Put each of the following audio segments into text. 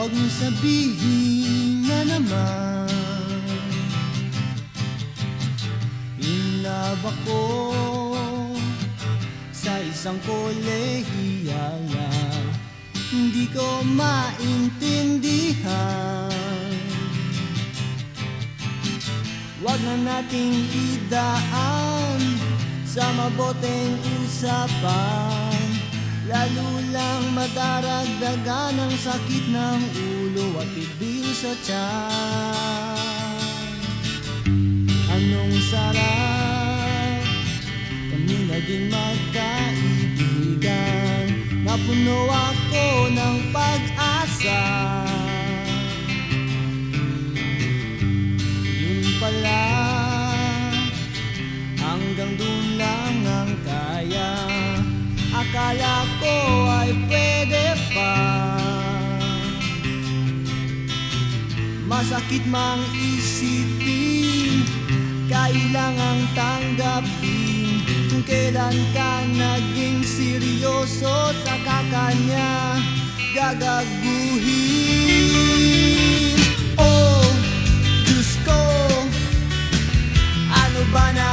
Huwag mo sabihin na naman. Inlove ako Sa isang kolehiyala Hindi ko maintindihan. Huwag na nating idaan Sa maboteng usapan Lalo lang madaragdagan ang sakit ng ulo at bibil sa tiyan. Anong sarap? Kami naging magkaibigan. Napuno ako ng pag-asa Masakit mang isipin Kailangang tanggapin Kung kailan ka naging seryoso Sa kakanya. Gagaguhin. Oh, Diyos ko Ano ba naman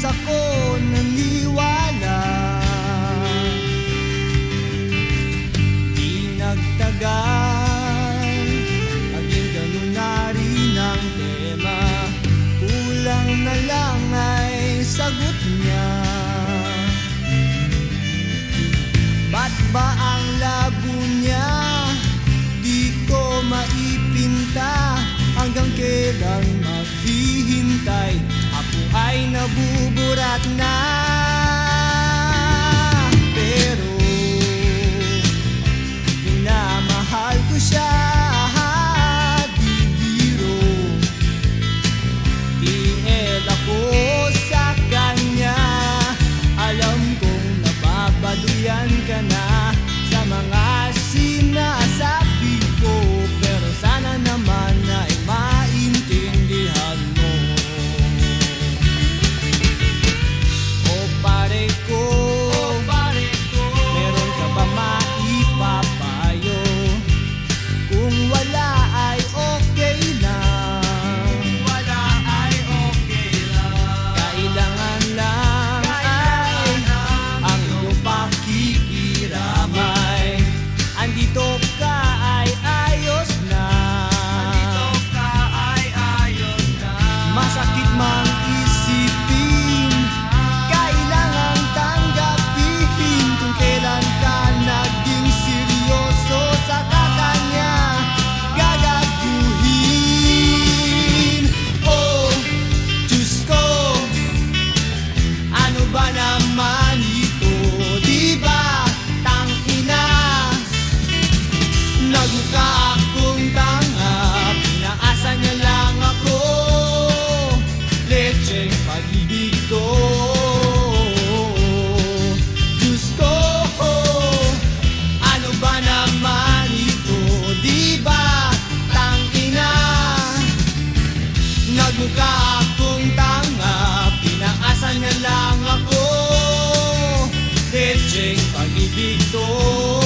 Dehins ako naniwala Di nagtagal Naging ganun na rin ang tema. Kulang na lang ay sagot niya. Ba't ba ang labo niya? Di ko maipinta. Hanggang kailan maghihintay Ako ay Nagmukha akong tanga Pinaasa niya lang ako. Lecheng pag-ibig to